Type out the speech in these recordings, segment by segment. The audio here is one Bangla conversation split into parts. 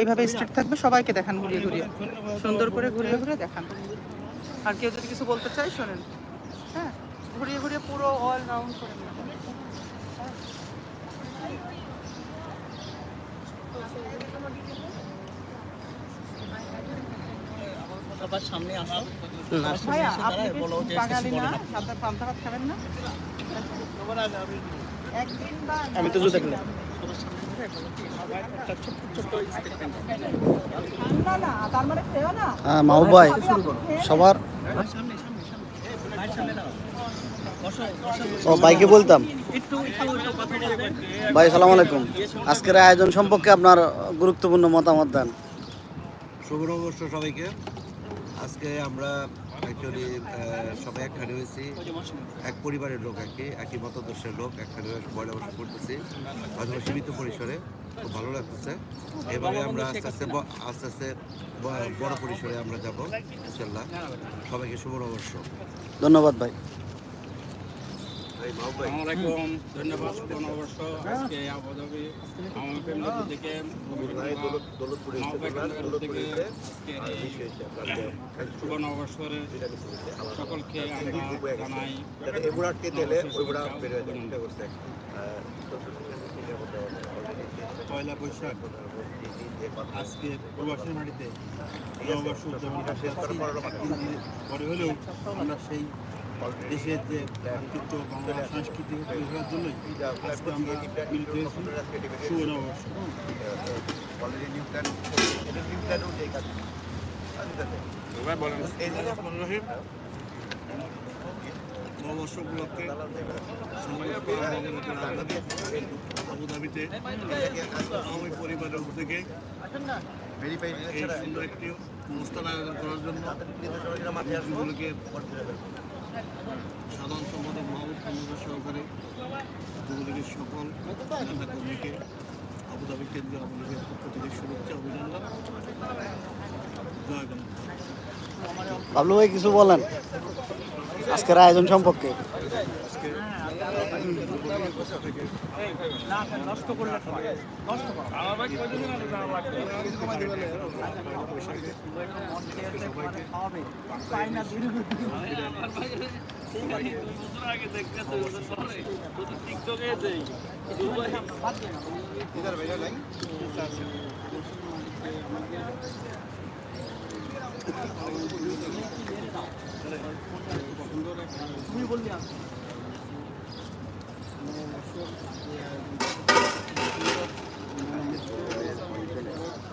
এইভাবে স্ট্রিট থাকবে সবাইকে দেখান ঘুরিয়ে ঘুরিয়ে। সুন্দর করে ঘুরিয়ে ঘুরিয়ে দেখান। আর কেউ যদি কিছু বলতে চাই শোনেন। হ্যাঁ ঘুরিয়ে ঘুরিয়ে পুরো অল রাউন্ড করে সবার সামনে আসো। আমি তো জুতা কিনা। হ্যাঁ মাহবুব ভাই, সবার? ও, ভাইকে বলতাম। ভাই সালাম আলাইকুম। আজকের আয়োজন সম্পর্কে আপনার গুরুত্বপূর্ণ মতামত দেন। শুভ নববর্ষ সবাইকে। আজকে আমরা অ্যাকচুয়ালি সবাই একখানে হয়েছি। এক পরিবারের লোক আর কি একই মতাদর্শের লোক, একখানে বয়লা বর্ষ করতেছি। হয়তো সীমিত পরিসরে, খুব ভালো লাগতেছে। এভাবে আমরা আস্তে আস্তে আস্তে আস্তে বড় পরিসরে আমরা যাব, ইনশাল্লাহ। সবাইকে শুভ অবশ্য ধন্যবাদ ভাই। আসসালামাইকুম ধন্যবাদ শুভ আজকে আবুধাবি আমার ফ্যামিলি থেকে শুভ নববর্ষের সকলকে আমরা জানাই পয়লা বৈশাখ আজকে প্রবাসী বাড়িতে নববর্ষ উদযাপন পরে হলেও আমরা সেই দেশের যে অস্তিত্ব বাংলা সংস্কৃতি পরিষেবার জন্যই আজকে আমরা মিলিত হয়েছি শুভ নববর্ষ উপলক্ষে আবুধাবিতে আমি পরিবারের থেকে এই সুন্দর একটি অনুষ্ঠান আয়োজন করার জন্য যুবলীগের সাধারণ সম্পাদক মাহমুদ খন্দকার সহকারে যুবলীগের সকল নেতা কর্মীকে আবুধাবি কেন্দ্রীয় আওয়ামী পক্ষ থেকে শুভেচ্ছা অভিনন্দন। জয় বাংলা বাবলু ভাই কিছু বলেন। আজকের আয়োজন সম্পর্কে। নষ্ট নষ্ট তুমি বললি আমি আবে আগে পান্তা ভাত খাবা আগে বলো না তাহলে বেরিয়ে নাও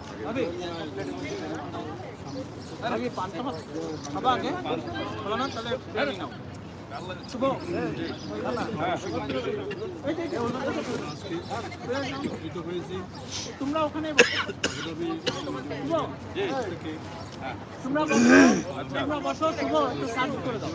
শুভ তোমরা ওখানে তোমরা বসো। শুভ একটু সার্ভ করে দাও।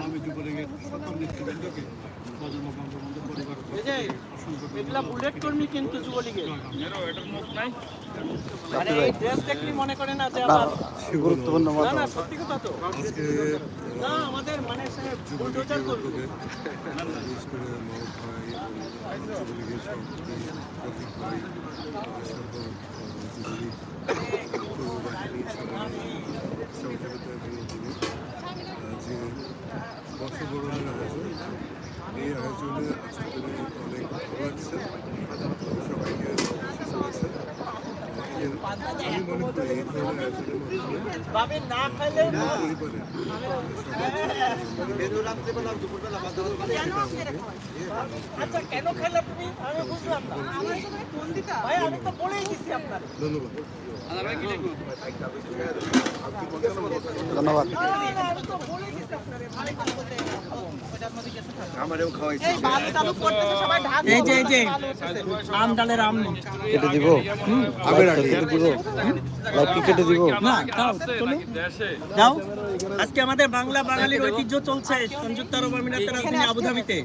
আমি যুবলীগের কিন্তু যুবলীগের মানে এই মনে করে না যে আবার গুরুত্বপূর্ণ তো। আজকে মানে বিশেষ করে ভাই যুবলীগের সভাপতি রফিক ভাই সকল যুবলীগ পূর্ববাহিনীর সবাই সহযোগিতা দিয়ে যে বর্ষবরণের আয়োজন এই আয়োজনে আজকে অনেক ভালো লাগছে সবাইকে আমি মনে করি এই ধরনের আয়োজনের না আচ্ছা কেন খেলে তুমি? আমি বুঝলাম না। ভাই আমি তো বলেই দিছি আপনার। ধন্যবাদ। ধন্যবাদ। এই যে এই যে আম ডালের আম কেটে দিব? কেটে দিব? লাইভ কি কেটে দিব? না দাও। আজকে আমাদের বাংলা বাঙালির ঐতিহ্য চলছে। সংযুক্ত আরব আমিরাতের রাজধানী আবুধাবিতে।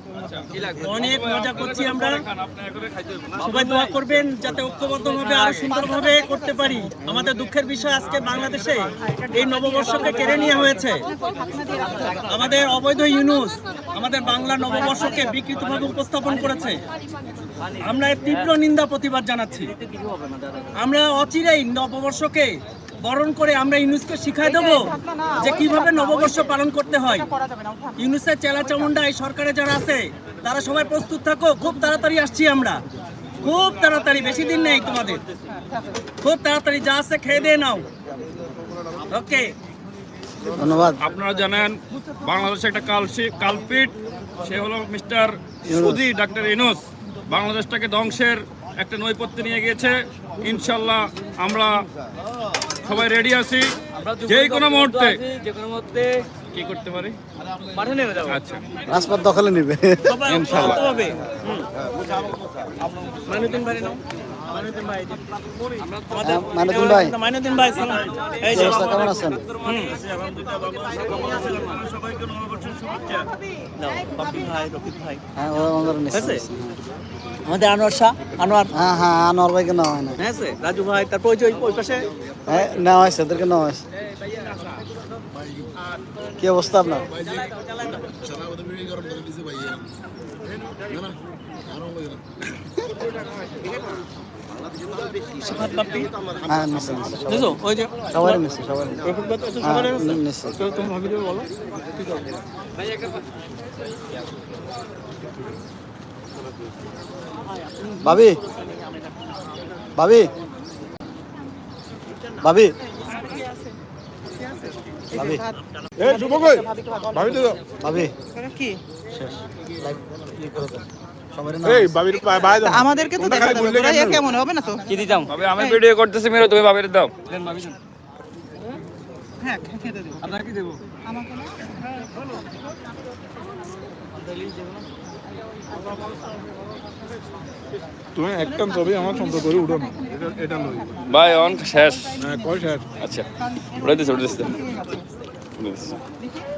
অনেক মজা করছি আমরা। সবাই দোয়া করবেন যাতে ঐক্যবদ্ধভাবে আরও সুন্দরভাবে করতে পারি। আমাদের দুঃখের বিষয় আজকে বাংলাদেশে এই নববর্ষকে কেড়ে নেওয়া হয়েছে। আমাদের অবৈধ ইউনুস আমাদের বাংলা নববর্ষকে বিকৃতভাবে উপস্থাপন করেছে। আমরা তীব্র নিন্দা প্রতিবাদ জানাচ্ছি। আমরা অচিরেই নববর্ষকে বরণ করে আমরা ইউনুসকে শিখাই দেব যে কীভাবে নববর্ষ পালন করতে হয়। ইউনুসের চেলা চামুন্ডা এই সরকারে যারা আছে তারা সবাই প্রস্তুত থাকো খুব তাড়াতাড়ি আসছি আমরা। খুব তাড়াতাড়ি বেশি দিন নেই তোমাদের। খুব তাড়াতাড়ি যা আছে খেয়ে দিয়ে নাও। ওকে। ধন্যবাদ। আপনারা জানেন বাংলাদেশে একটা কালসি কালপিট সে হলো মিস্টার সুদি ডাক্তার ইনুস বাংলাদেশটাকে ধ্বংসের একটা নৈপথ্যে নিয়ে গিয়েছে। ইনশাল্লাহ আমরা সবাই রেডি আছি। যে কোনো মুহূর্তে। যে কোনো মুহূর্তে কি করতে পারি? মাঠে নেমে যাব। আচ্ছা। রাজপথ দখলে নেবে। ইনশাআল্লাহ। শান্ত হবে। হুম। মাইনুদ্দিন ভাই নাও। ভাই হ্যাঁ, ভাই। সালাম। এই যে কেমন আছেন? হ্যাঁ ও আমাদের আনোয়ার শাহ আনোয়ার। হ্যাঁ হ্যাঁ আনোয়ার ভাইকে নেওয়া হয় না হ্যাঁ? রাজু ভাই তারপর ওই যে ওই- পাশে? হ্যাঁ নেওয়া হয়েছে ওদেরকে নেওয়া হয়েছে। কি অবস্থা আপনার? বাপ্পি হ্যাঁ সবাই- বুঝছ? ওই যে আছে, হ্যাঁ সবারই আছে? তুমি ভাবি দেবে বলো। ভাবি? ভাবি? ভাবি? ভাবি? ভাবি কি? শেষ। লাইভ করে দাও। আমাদেরকে তো দেখা যাবে কেমন? হবে না তো? তবে আমি ভিডিও করতেছি মেরো তুমি ভাবির দাও। হ্যাঁ খেতে দেবো। আপনার কি দেবো? আমাকে তুমি একটা ছবি আমার সুন্দর করে উঠো না। এটা ভাই অন শেষ। হ্যাঁ কয় শেষ। আচ্ছা উড়ে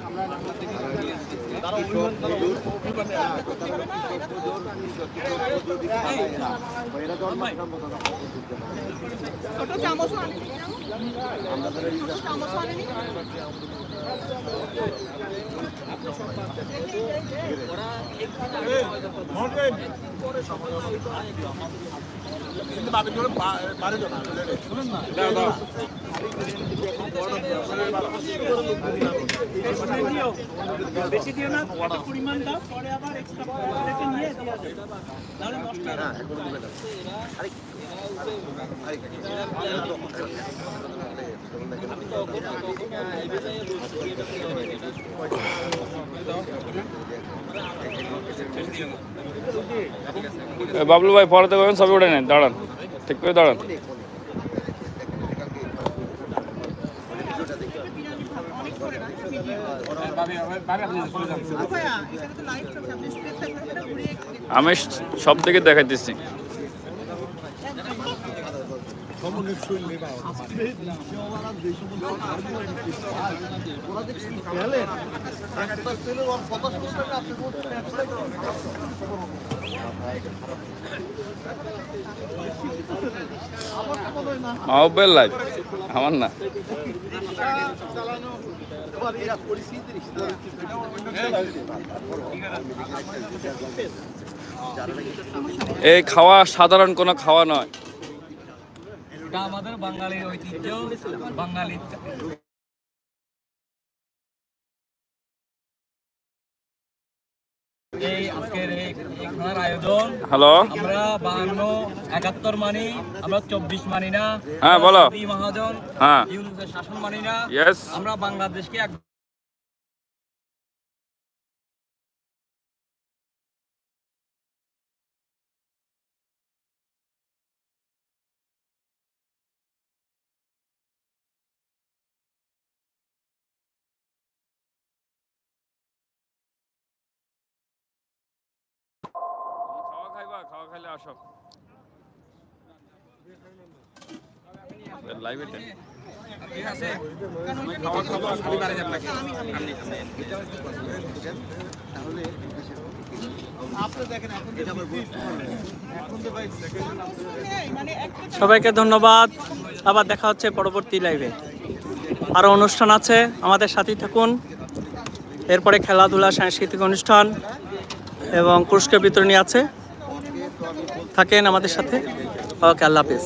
খেতে পারবে না সময় কমাই দাও ছোট চামচ আনেনি ছোট চামচ বেশি দিও না পরিমাণ দাও পরে আবার এক্সট্রা নিয়ে দেওয়া যাবে তাহলে নষ্ট না। এ, বাবলু ভাই পরে দেখবেন সবই উঠে নেন, দাঁড়ান। ঠিক করে দাঁড়ান। আমি সব থেকে দেখাইতেছি। মাহবেল লাইভ আমার না। এই খাওয়া সাধারণ কোনো খাওয়া নয়। এটা আমাদের বাঙালির ঐতিহ্য বাঙালি এই আজকের এই এই আয়োজন হ্যালো আমরা বাহান্ন একাত্তর মানি আমরা চব্বিশ মানি না হ্যাঁ, বলো। মহাজন হ্যাঁ। শাসন মানি না আমরা বাংলাদেশকে খাওয়া খাইলে আসো সবাইকে ধন্যবাদ। আবার দেখা হচ্ছে পরবর্তী লাইভে আরও অনুষ্ঠান আছে আমাদের সাথেই থাকুন। এরপরে খেলাধুলা সাংস্কৃতিক অনুষ্ঠান এবং পুরস্কার বিতরণী আছে। থাকেন আমাদের সাথে। ওকে আল্লাহ হাফিজ।